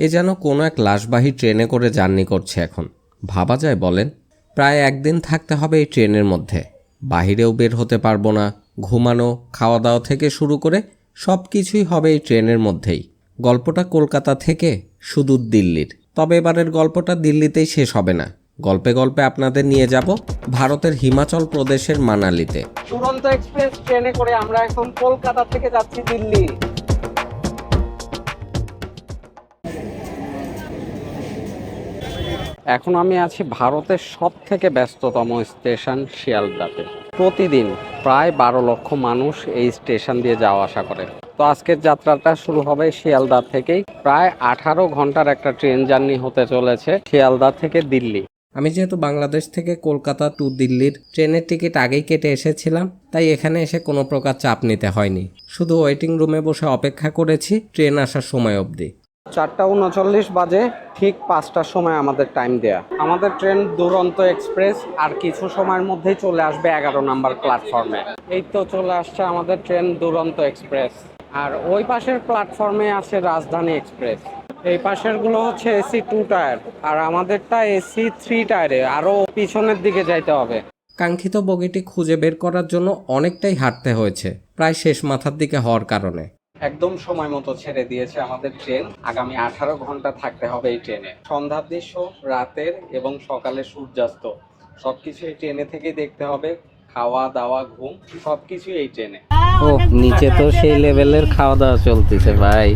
এ যেন কোনো এক লাশবাহী ট্রেনে করে জার্নি করছে এখন। ভাবা যায় বলেন, প্রায় একদিন থাকতে হবে এই ট্রেনের মধ্যে। বাহিরেও বের হতে পারব না, ঘুমানো খাওয়া দাওয়া থেকে শুরু করে সব কিছুই হবে এই ট্রেনের মধ্যেই। গল্পটা কলকাতা থেকে সুদূর দিল্লির। তবে এবারের গল্পটা দিল্লিতেই শেষ হবে না। গল্পে গল্পে আপনাদের নিয়ে যাব ভারতের হিমাচল প্রদেশের মানালিতে। দুরন্ত এক্সপ্রেস ট্রেনে করে আমরা এখন কলকাতা থেকে যাচ্ছি দিল্লি। এখন আমি আছি ভারতের সব থেকে ব্যস্ততম স্টেশন শিয়ালদাতে। প্রতিদিন প্রায় বারো লক্ষ মানুষ এই স্টেশন দিয়ে যাওয়া আসা করে। তো আজকের যাত্রাটা শুরু হবে শিয়ালদা থেকেই। প্রায় আঠারো ঘণ্টার একটা ট্রেন জার্নি হতে চলেছে শিয়ালদা থেকে দিল্লি। আমি যেহেতু বাংলাদেশ থেকে কলকাতা টু দিল্লির ট্রেনের টিকিট আগেই কেটে এসেছিলাম, তাই এখানে এসে কোনো প্রকার চাপ নিতে হয়নি। শুধু ওয়েটিং রুমে বসে অপেক্ষা করেছি ট্রেন আসার সময় অবধি। চারটা উনচল্লিশ বাজে, ঠিক পাঁচটার সময় আমাদের টাইম দেয়া। আমাদের ট্রেন দুরন্ত এক্সপ্রেস আর কিছু সময়ের মধ্যেই চলে আসবে এগারো নাম্বার প্ল্যাটফর্মে এই তো চলে আসছে আমাদের ট্রেন দুরন্ত এক্সপ্রেস আর ওই পাশের প্ল্যাটফর্মে আছে রাজধানী এক্সপ্রেস এই পাশেরগুলো হচ্ছে এসি টু টায়ার আর আমাদেরটা এসি থ্রি টায়ারে আরও পিছনের দিকে যাইতে হবে। কাঙ্ক্ষিত বগিটি খুঁজে বের করার জন্য অনেকটাই হাঁটতে হয়েছে, প্রায় শেষ মাথার দিকে হওয়ার কারণে। একদম সময় মতো ছেড়ে দিয়েছে আমাদের ট্রেন। আগামী আঠারো ঘণ্টা থাকতে হবে এই ট্রেনে। সন্ধ্যার দৃশ্য রাতের এবং সকালে সূর্যাস্ত। সবকিছু এই ট্রেনে থেকেই দেখতে হবে। খাওয়া দাওয়া ঘুম সবকিছু এই ট্রেনে। ও নিচে তো সেই লেভেলের খাওয়া দাওয়া চলতেছে ভাই।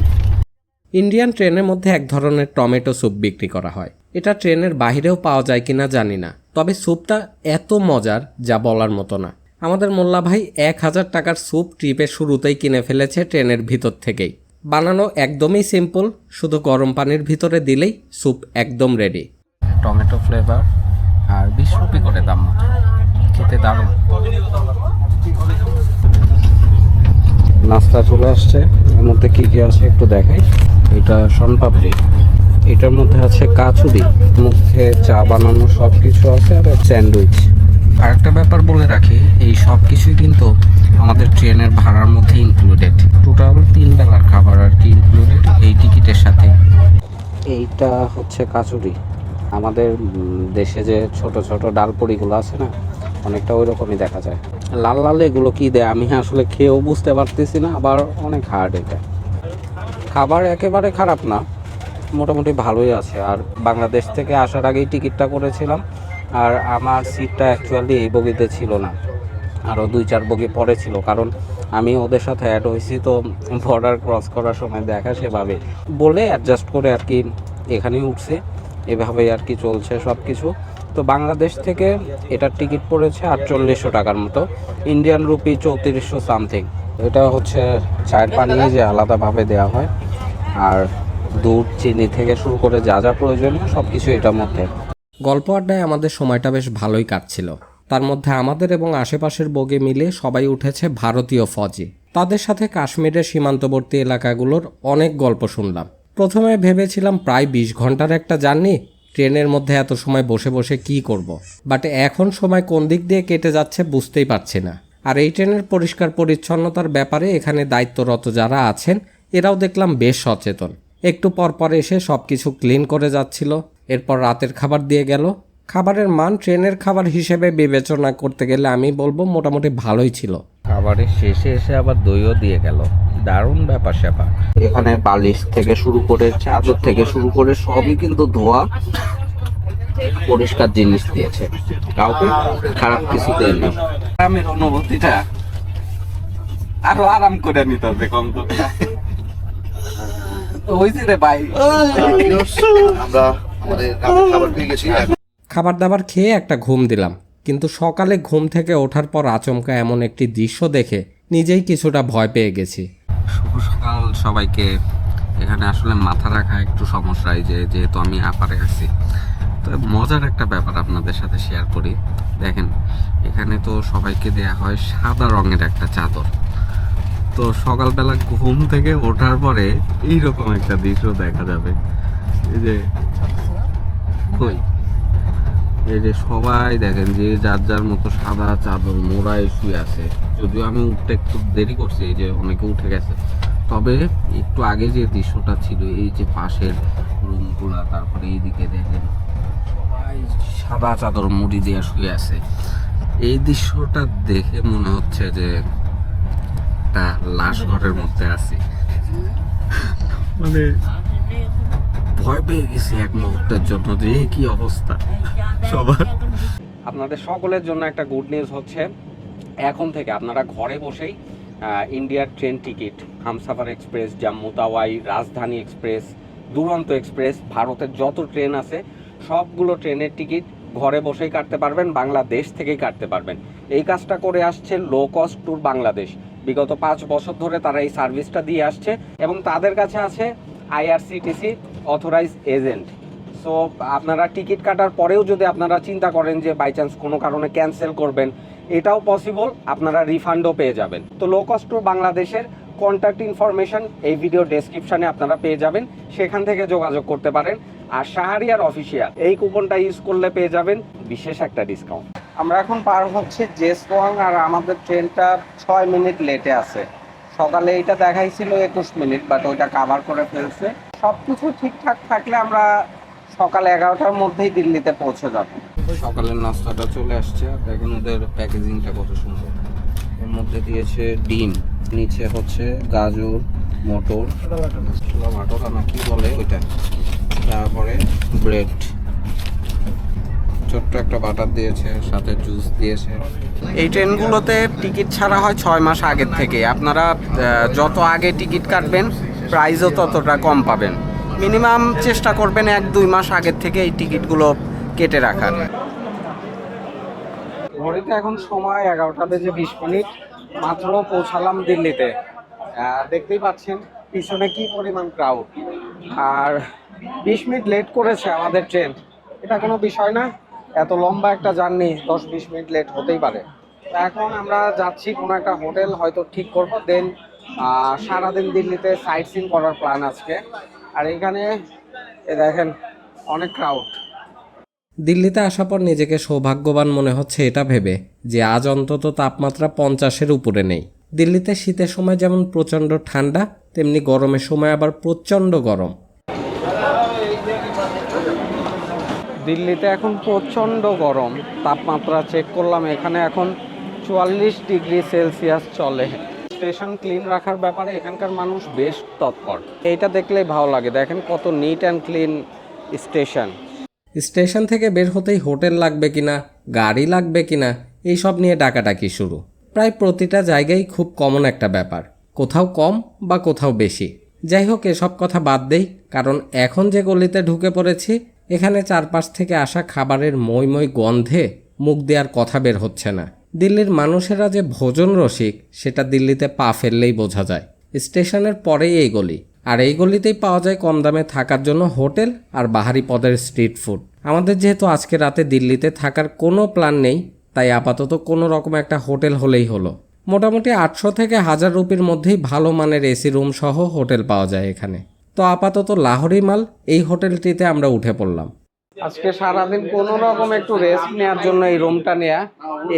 ইন্ডিয়ান ট্রেনের মধ্যে এক ধরনের টমেটো স্যুপ বিক্রি করা হয়। এটা ট্রেনের বাইরেও পাওয়া যায় কিনা জানি না। তবে স্যুপটা এত মজার যা বলার মতো না। আমাদের মোল্লা ভাই এক হাজার টাকার স্যুপ ট্রিপের শুরুতেই কিনে ফেলেছে ট্রেনের ভিতর থেকেই। বানানো একদমই সিম্পল শুধু গরম পানির ভিতরে দিলেই স্যুপ একদম রেডি টমেটো ফ্লেভার আর বিশ রুপি করে দাম খেতে দারুণ। নাস্তা চলে আসছে। এর মধ্যে কী কী আছে একটু দেখাই। এটা শনপাপড়ি। এটার মধ্যে আছে কাচুরি মুখে চা বানানো সব কিছু আছে আর স্যান্ডউইচ। আর একটা ব্যাপার বলে রাখি, এই সব কিছুই কিন্তু আমাদের ট্রেনের ভাড়ার মধ্যে ইনক্লুডেড টোটাল তিন বেলার খাবার আর কি ইনক্লুডেড এই টিকিটের সাথে। এইটা হচ্ছে কাচুরি। আমাদের দেশে যে ছোট ছোট ডালপুরিগুলো আছে না, অনেকটা ওই রকমই দেখা যায়। লাল লাল এগুলো কি দেয়? আমি আসলে খেয়েও বুঝতে পারতেছি না, আবার অনেক হার্ড এটা। খাবার একেবারে খারাপ না, মোটামুটি ভালোই আছে। আর বাংলাদেশ থেকে আসার আগেই টিকিটটা করেছিলাম। আর আমার সিটটা অ্যাকচুয়ালি এই বগিতে ছিল না। আরও দুই চার বগি পরে ছিল কারণ আমি ওদের সাথে অ্যাড হয়েছি তো বর্ডার ক্রস করার সময় দেখা সেভাবে। বলে অ্যাডজাস্ট করে আর কি এখানেই উঠছে এভাবেই আর কি চলছে সব কিছু তো বাংলাদেশ থেকে এটার টিকিট পড়েছে আটচল্লিশশো টাকার মতো ইন্ডিয়ান রুপি চৌত্রিশশো সামথিং এটা হচ্ছে চায়ের পানি যে আলাদাভাবে দেওয়া হয় আর দুধ চিনি থেকে শুরু করে যা যা প্রয়োজনীয় সব কিছু এটার মধ্যে। গল্প আড্ডায় আমাদের সময়টা বেশ ভালোই কাটছিল। তার মধ্যে আমাদের এবং আশেপাশের বগে মিলে সবাই উঠেছে ভারতীয় ফজি। তাদের সাথে কাশ্মীরের সীমান্তবর্তী এলাকাগুলোর অনেক গল্প শুনলাম। প্রথমে ভেবেছিলাম প্রায় বিশ ঘণ্টার একটা জার্নি, ট্রেনের মধ্যে এত সময় বসে বসে কি করব। বাট এখন সময় কোন দিক দিয়ে কেটে যাচ্ছে বুঝতেই পারছি না। আর এই ট্রেনের পরিষ্কার পরিচ্ছন্নতার ব্যাপারে এখানে দায়িত্বরত যারা আছেন, এরাও দেখলাম বেশ সচেতন। একটু পর পর এসে সব কিছু ক্লিন করে যাচ্ছিল। এরপর রাতের খাবার দিয়ে গেল। খাবারের মান ট্রেনের খাবার হিসেবে বিবেচনা করতে গেলে আমি বলব মোটামুটি ভালোই ছিল। খাবারের শেষে এসে আবার দইও দিয়ে গেল। দারুণ ব্যাপার স্যাপার। এখানে বালিশ থেকে শুরু করে চাদর থেকে শুরু করে সবই কিন্তু ধোয়া পরিষ্কার জিনিস দিয়েছে। কাউকে খারাপ কিছু দেয়নি। আরামের অনুভূতিটা আরও আরাম করে নিতে হবে কম তো হয়েছে রে ভাই। আমরা আমাদের রাতের খাবার পেয়ে গেছি। খাবার দাবার খেয়ে একটা ঘুম দিলাম কিন্তু সকালে ঘুম থেকে ওঠার পর আচমকা এমন একটি দৃশ্য দেখে নিজেই কিছুটা ভয় পেয়ে গেছি। শুভ সকাল সবাইকে। এখানে আসলে মাথা রাখা একটু সমস্যা যে যেহেতু আমি আপারে আছি। তো মজার একটা ব্যাপার আপনাদের সাথে শেয়ার করি। দেখেন এখানে তো সবাইকে দেয়া হয় সাদা রঙের একটা চাদর। তো সকালবেলা ঘুম থেকে ওঠার পরে এইরকম একটা দৃশ্য দেখা যাবে। এই যে এই যে সবাই দেখেন যে যার যার মতো সাদা চাদর মোড়ায় শুয়ে আছে। যদিও আমি উঠতে একটু দেরি করছি, এই যে অনেকে উঠে গেছে। তবে একটু আগে যে দৃশ্যটা ছিল, এই যে পাশের রুমগুলা, তারপরে এইদিকে দেখেন সবাই সাদা চাদর মুড়ি দিয়ে শুয়ে আছে। এই দৃশ্যটা দেখে মনে হচ্ছে যে একটা লাশ ঘরের মধ্যে আছি। মানে ভয় পেয়ে গেছি এক মুহূর্তের জন্য যে কি অবস্থা? সবার। আপনাদের সকলের জন্য একটা গুড নিউজ হচ্ছে, এখন থেকে আপনারা ঘরে বসেই ইন্ডিয়ার train ticket Humsafar express Jammu Tawi Rajdhani express Duronto express ভারতের যত ট্রেন আছে, সবগুলো ট্রেনের টিকিট ঘরে বসেই কাটতে পারবেন, বাংলাদেশ থেকেই কাটতে পারবেন। এই কাজটা করে আসছে লো কস্ট ট্যুর বাংলাদেশ। বিগত পাঁচ বছর ধরে তারা এই সার্ভিসটা দিয়ে আসছে এবং তাদের কাছে আছে আইআরসিটিসি অথরাইজ এজেন্ট সো আপনারা টিকিট কাটার পরেও যদি আপনারা চিন্তা করেন যে বাই চান্স কোনো কারণে ক্যান্সেল করবেন, এটাও পসিবল আপনারা রিফান্ডও পেয়ে যাবেন। তো লো কস্ট ট্যুর বাংলাদেশের কন্ট্যাক্ট ইনফরমেশন এই ভিডিও ডেসক্রিপশনে আপনারা পেয়ে যাবেন। সেখান থেকে যোগাযোগ করতে পারেন। আর শাহরিয়ার অফিসিয়াল এই কুপনটা ইউজ করলে পেয়ে যাবেন বিশেষ একটা ডিসকাউন্ট আমরা এখন পার হচ্ছে জেসওয়াং আর আমাদের ট্রেনটা ছয় মিনিট লেটে আছে। সকালে এইটা দেখাইছিল একুশ মিনিট বাট ওইটা কাভার করে ফেলছে। সব কিছু ঠিকঠাক থাকলে আমরা সকাল এগারোটার মধ্যেই দিল্লিতে পৌঁছে যাব। সকালের নাস্তাটা চলে আসছে। আর দেখেন ওদের প্যাকেজিংটা কত সুন্দর। এর মধ্যে দিয়েছে ডিম নিচে হচ্ছে গাজর মটর। ছোলা মাটর না কি বলে ওইটা? তারপরে ব্রেড ছোট্ট একটা বাটার দিয়েছে সাথে জুস দিয়েছে। এই ট্রেনগুলোতে টিকিট ছাড়া হয় ছয় মাস আগের থেকে। আপনারা যত আগে টিকিট কাটবেন প্রাইসও ততটা কম পাবেন। মিনিমাম চেষ্টা করবেন এক, দুই মাস আগের থেকে এই টিকিটগুলো কেটে রাখার। ঘড়িতে এখন সময় এগারোটা বেজে বিশ মিনিট। মাত্র পৌঁছালাম দিল্লিতে। দেখতেই পাচ্ছেন, পিছনে কি পরিমাণ ক্রাউড আর বিশ মিনিট লেট করেছে আমাদের ট্রেন এটা কোনো বিষয় না। এত লম্বা একটা জার্নি দশ, বিশ মিনিট লেট হতেই পারে। এখন আমরা যাচ্ছি কোনো একটা হোটেল হয়তো ঠিক করব দেন সারাদিন দিল্লিতে সাইট সিন করার প্ল্যান আজকে। আর এখানে এ দেখেন অনেক ক্রাউড দিল্লিতে আসার পর নিজেকে সৌভাগ্যবান মনে হচ্ছে এটা ভেবে যে আজ অন্তত তাপমাত্রা পঞ্চাশের উপরে নেই। দিল্লিতে শীতের সময় যেমন প্রচণ্ড ঠান্ডা তেমনি গরমের সময় আবার প্রচণ্ড গরম। দিল্লিতে এখন প্রচণ্ড গরম তাপমাত্রা চেক করলাম এখানে এখন চুয়াল্লিশ ডিগ্রি সেলসিয়াস চলে। স্টেশন ক্লিন রাখার ব্যাপারে এখানকার মানুষ বেশ তৎপর। এইটা দেখলেই ভালো লাগে। দেখেন কত neat and clean station. Station থেকে বের হতেই হোটেল লাগবে কিনা, গাড়ি লাগবে কিনা, এইসব নিয়ে ডাকাডাকি শুরু। প্রায় প্রতিটা জায়গায় খুব কমন একটা ব্যাপার। কোথাও কম বা কোথাও বেশি। যাই হোক, এসব কথা বাদ দেই, কারণ এখন যে গলিতে ঢুকে পড়েছি, এখানে চারপাশ থেকে আসা খাবারের মই মই গন্ধে মুখ দেওয়ার কথা বের হচ্ছে না। দিল্লির মানুষেরা যে ভোজন রসিক, সেটা দিল্লিতে পা ফেললেই বোঝা যায়। স্টেশনের পরেই এই গলি। আর এই গলিতেই পাওয়া যায় কম দামে থাকার জন্য হোটেল আর বাহারি পদের স্ট্রিট ফুড। আমাদের যেহেতু আজকে রাতে দিল্লিতে থাকার কোনো প্ল্যান নেই, তাই আপাতত কোনো রকম একটা হোটেল হলেই হলো। মোটামুটি আটশো থেকে হাজার রুপির মধ্যেই ভালো মানের এসি রুম সহ হোটেল পাওয়া যায় এখানে। তো আপাতত লাহোরি মাল এই হোটেলটিতে আমরা উঠে পড়লাম। আজকে সারাদিন কোনো রকম একটু রেস্ট নেওয়ার জন্য এই রুমটা নেয়া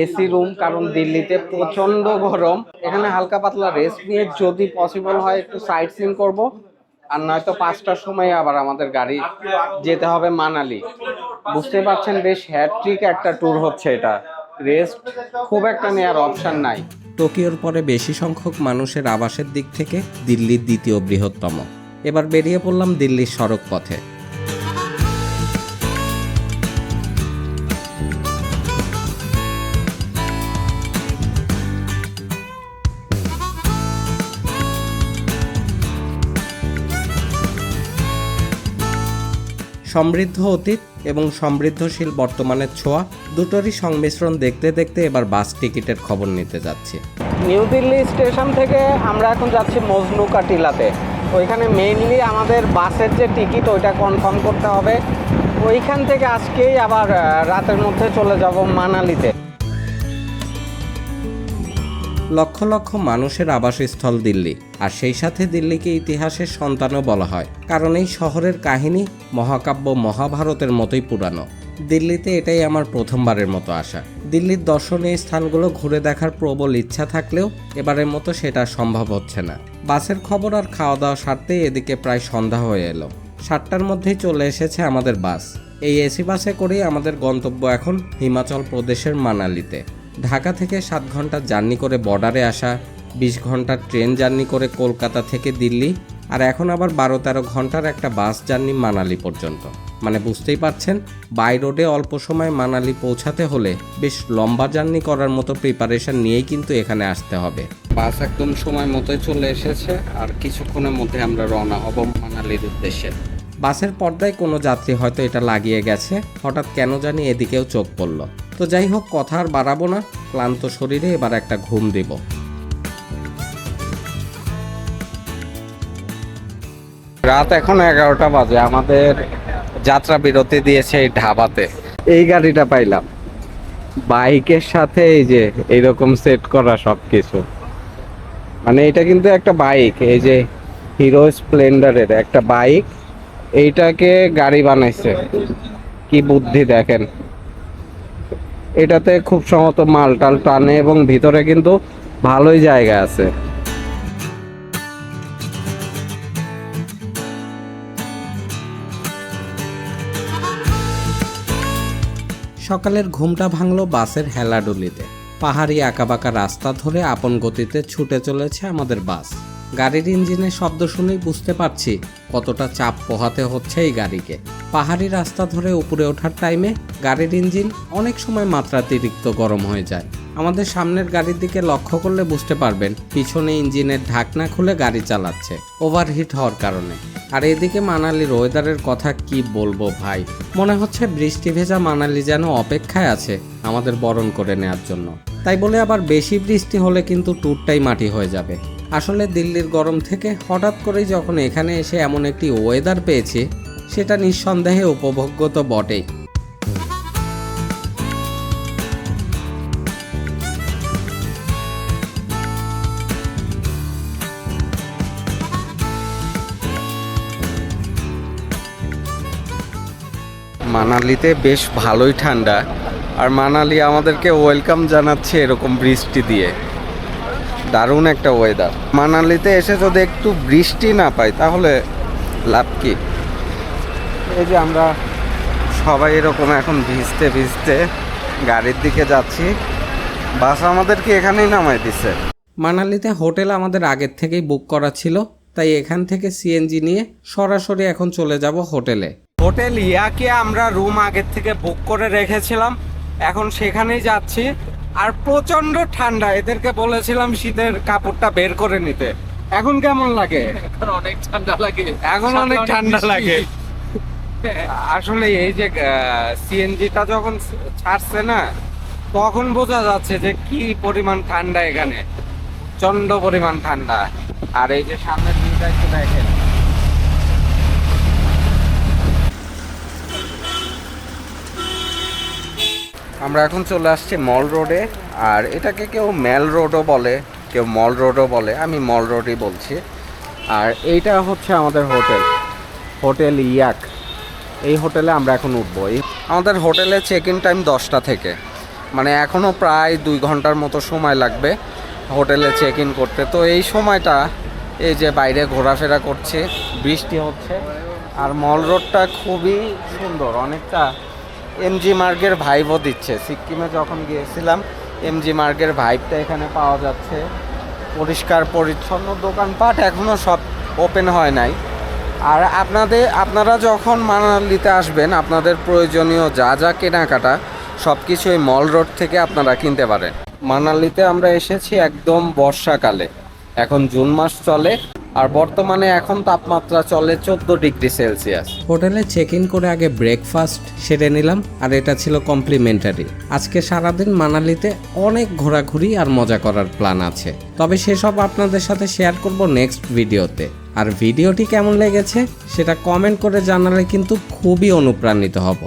এসি রুম কারণ দিল্লিতে প্রচণ্ড গরম। এখানে হালকা পাতলা রেস্ট নিয়ে যদি পসিবল হয় একটু সাইট সিন করব, আর নয়তো পাঁচটার সময় আবার আমাদের গাড়ি যেতে হবে মানালি। বুঝতে পারছেন বেশ হ্যাট্রিক একটা ট্যুর হচ্ছে এটা। রেস্ট খুব একটা নেওয়ার অপশন নাই। টোকিওর পরে বেশি সংখ্যক মানুষের আবাসের দিক থেকে দিল্লির দ্বিতীয় বৃহত্তম। এবার বেরিয়ে পড়লাম দিল্লির সড়ক পথে সমৃদ্ধ অতীত এবং সমৃদ্ধশীল বর্তমানের ছোঁয়া দুটোরই সংমিশ্রণ দেখতে দেখতে এবার বাস টিকিটের খবর নিতে যাচ্ছি। নিউ দিল্লি স্টেশন থেকে আমরা এখন যাচ্ছি মজনু কাটিলাতে। ওইখানে মেইনলি আমাদের বাসের যে টিকিট, ওইটা কনফার্ম করতে হবে। ওইখান থেকে আজকেই আবার রাতের মধ্যে চলে যাব মানালিতে। লক্ষ লক্ষ মানুষের আবাসস্থল দিল্লি। আর সেই সাথে দিল্লিকে ইতিহাসের সন্তানও বলা হয়। কারণ এই শহরের কাহিনী মহাকাব্য মহাভারতের মতোই পুরানো। দিল্লিতে এটাই আমার প্রথমবারের মতো আসা। দিল্লির দর্শনীয় স্থানগুলো ঘুরে দেখার প্রবল ইচ্ছা থাকলেও এবারের মতো সেটা সম্ভব হচ্ছে না। বাসের খবর আর খাওয়া দাওয়া সারতেই এদিকে প্রায় সন্ধ্যা হয়ে এলো। সাতটার মধ্যেই চলে এসেছে আমাদের বাস। এই এসি বাসে করেই আমাদের গন্তব্য এখন হিমাচল প্রদেশের মানালিতে। ঢাকা থেকে সাত ঘণ্টা জার্নি করে বর্ডারে আসা বিশ ঘণ্টার ট্রেন জার্নি করে কলকাতা থেকে দিল্লি আর এখন আবার বারো তেরো ঘণ্টার একটা বাস জার্নি মানালি পর্যন্ত। মানে বুঝতেই পারছেন বাই রোডে অল্প সময় মানালি পৌঁছাতে হলে বেশ লম্বা জার্নি করার মতো প্রিপারেশন নিয়েই কিন্তু এখানে আসতে হবে। বাস একদম সময় মতোই চলে এসেছে আর কিছুক্ষণের মধ্যে আমরা রওনা হব মানালির উদ্দেশ্যে। বাসের পর্দায় কোনো যাত্রী হয়তো এটা লাগিয়ে গেছে হঠাৎ কেন জানি এদিকেও চোখ পড়ল। তো যাই হোক, কথা আর বাড়াবো না। ক্লান্ত শরীরে এবার একটা ঘুম দিব। রাত এখন এগারোটা বাজে। আমাদের যাত্রা বিরতি দিয়েছে এই ঢাবাতে এই গাড়িটা পাইলাম। বাইকের সাথে এই যে এইরকম সেট করা সবকিছু। মানে এটা কিন্তু একটা বাইক। এই যে হিরো স্প্লেন্ডারের একটা বাইক। এইটাকে গাড়ি বানাইছে। কি বুদ্ধি দেখেন। এটাতে খুব সম্ভবত মাল টাল টানে এবং ভিতরে কিন্তু ভালোই জায়গা আছে। সকালের ঘুমটা ভাঙলো বাসের হেলাডুলিতে। পাহাড়ি আঁকাবাঁকা রাস্তা ধরে আপন গতিতে ছুটে চলেছে আমাদের বাস। গাড়ির ইঞ্জিনের শব্দ শুনেই বুঝতে পারছি কতটা চাপ পোহাতে হচ্ছে এই গাড়িকে। পাহাড়ি রাস্তা ধরে উপরে ওঠার টাইমে গাড়ির ইঞ্জিন অনেক সময় মাত্রাতিরিক্ত গরম হয়ে যায়। আমাদের সামনের গাড়ির দিকে লক্ষ্য করলে বুঝতে পারবেন, পিছনে ইঞ্জিনের ঢাকনা খুলে গাড়ি চালাচ্ছে ওভারহিট হওয়ার কারণে। আর এদিকে মানালির ওয়েদারের কথা কি বলব ভাই? মনে হচ্ছে বৃষ্টি ভেজা মানালি যেন অপেক্ষায় আছে আমাদের বরণ করে নেওয়ার জন্য। তাই বলে আবার বেশি বৃষ্টি হলে কিন্তু ট্যুরটাই মাটি হয়ে যাবে। আসলে দিল্লির গরম থেকে হঠাৎ করেই যখন এখানে এসে এমন একটি ওয়েদার পেয়েছি সেটা নিঃসন্দেহে উপভোগ্য তো বটেই। মানালিতে বেশ ভালোই ঠান্ডা, আর মানালি আমাদেরকে ওয়েলকাম জানাচ্ছে এরকম বৃষ্টি দিয়ে। দারুণ একটা ওয়েদার মানালিতে এসে যদি একটু বৃষ্টি না পাই, তাহলে লাভ কি? এই যে আমরা সবাই এরকম এখন ভিজতে ভিজতে গাড়ির দিকে যাচ্ছি। বাস আমাদেরকে এখানেই নামাই দিছে? মানালিতে হোটেল আমাদের আগের থেকেই বুক করা ছিল তাই এখান থেকে সিএনজি নিয়ে সরাসরি এখন চলে যাব হোটেলে। হোটেল ইয়াকে আমরা রুম আগের থেকে বুক করে রেখেছিলাম এখন সেখানেই যাচ্ছি। আর প্রচণ্ড ঠান্ডা এদেরকে বলেছিলাম শীতের কাপড়টা বের করে নিতে। এখন কেমন লাগে? অনেক ঠান্ডা লাগে। এখন অনেক ঠান্ডা লাগে। আসলে এই যে সিএনজিটা যখন ছাড়ছে না, তখন বোঝা যাচ্ছে যে কি পরিমাণ ঠান্ডা এখানে। চন্ড পরিমাণ ঠান্ডা। আর এই যে সামনের ভিউটা একটু দেখেন। আমরা এখন চলে আসছি মল রোডে, আর এটাকে কেউ মেল রোডও বলে, কেউ মল রোডও বলে, আমি মল রোডই বলছি। আর এইটা হচ্ছে আমাদের হোটেল হোটেল ইয়াক। এই হোটেলে আমরা এখন উঠবো। এই আমাদের হোটেলে চেক ইন টাইম দশটা থেকে। মানে এখনও প্রায় দুই ঘণ্টার মতো সময় লাগবে হোটেলে চেক ইন করতে। তো এই সময়টা এই যে বাইরে ঘোরাফেরা করছে, বৃষ্টি হচ্ছে, আর মল রোডটা খুবই সুন্দর, অনেকটা এমজি মার্গের ভাইবও দিচ্ছে। সিকিমে যখন গিয়েছিলাম এমজি মার্গের ভাইবটা এখানে পাওয়া যাচ্ছে। পরিষ্কার, পরিচ্ছন্ন দোকানপাট এখনও সব ওপেন হয় নাই। আর আপনাদের, আপনারা যখন মানালিতে আসবেন, আপনাদের প্রয়োজনীয় যা যা কেনাকাটা সব কিছু এই মল রোড থেকে আপনারা কিনতে পারেন। মানালিতে আমরা এসেছি একদম বর্ষাকালে। এখন জুন মাস চলে, আর বর্তমানে এখন তাপমাত্রা চলে চোদ্দ ডিগ্রি সেলসিয়াস। হোটেলে চেক ইন করে আগে ব্রেকফাস্ট সেরে নিলাম, আর এটা ছিল কমপ্লিমেন্টারি আজকে সারাদিন মানালিতে অনেক ঘোরাঘুরি আর মজা করার প্ল্যান আছে। তবে সেসব আপনাদের সাথে শেয়ার করব নেক্সট ভিডিওতে আর ভিডিওটি কেমন লেগেছে সেটা কমেন্ট করে জানালে কিন্তু খুবই অনুপ্রাণিত হব।